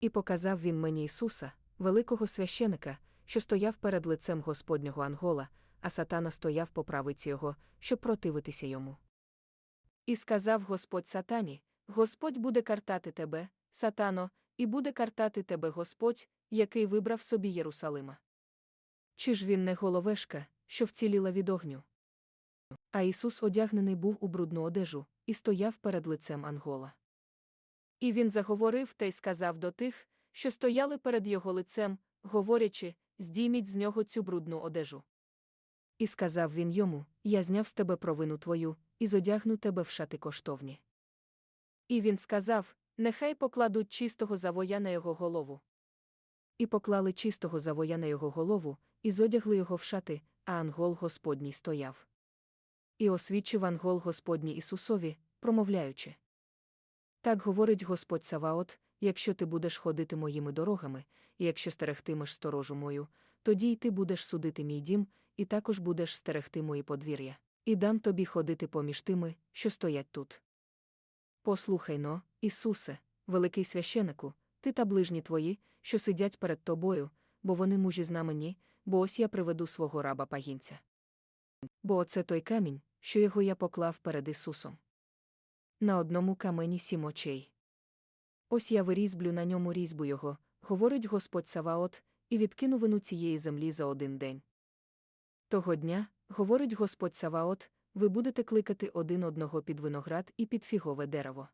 І показав він мені Ісуса, великого священика, що стояв перед лицем Господнього Ангола, а сатана стояв по правиці його, щоб противитися йому. І сказав Господь сатані: Господь буде картати тебе, сатано, і буде картати тебе Господь, який вибрав собі Єрусалима. Чи ж він не головешка, що вціліла від огню? А Ісус одягнений був у брудну одежу і стояв перед лицем Ангола. І він заговорив та й сказав до тих, що стояли перед його лицем, говорячи, здійміть з нього цю брудну одежу. І сказав він йому: Я зняв з тебе провину твою, і зодягну тебе в шати коштовні. І він сказав: Нехай покладуть чистого завоя на його голову. І поклали чистого завоя на його голову, і зодягли його в шати, а ангол Господній стояв. І освідчив ангол Господній Ісусові, промовляючи. Так говорить Господь Саваот, якщо ти будеш ходити моїми дорогами, і якщо стерегтимеш сторожу мою, тоді й ти будеш судити мій дім, і також будеш стерегти мої подвір'я, і дам тобі ходити поміж тими, що стоять тут. Послухай но, Ісусе, великий священику, ти та ближні твої, що сидять перед тобою, бо вони мужі знамені, бо ось я приведу свого раба пагінця. Бо оце той камінь, що його я поклав перед Ісусом. На одному камені сім очей. Ось я вирізблю на ньому різьбу його, говорить Господь Саваот, і відкину вину цієї землі за один день. Того дня, говорить Господь Саваот, ви будете кликати один одного під виноград і під фігове дерево.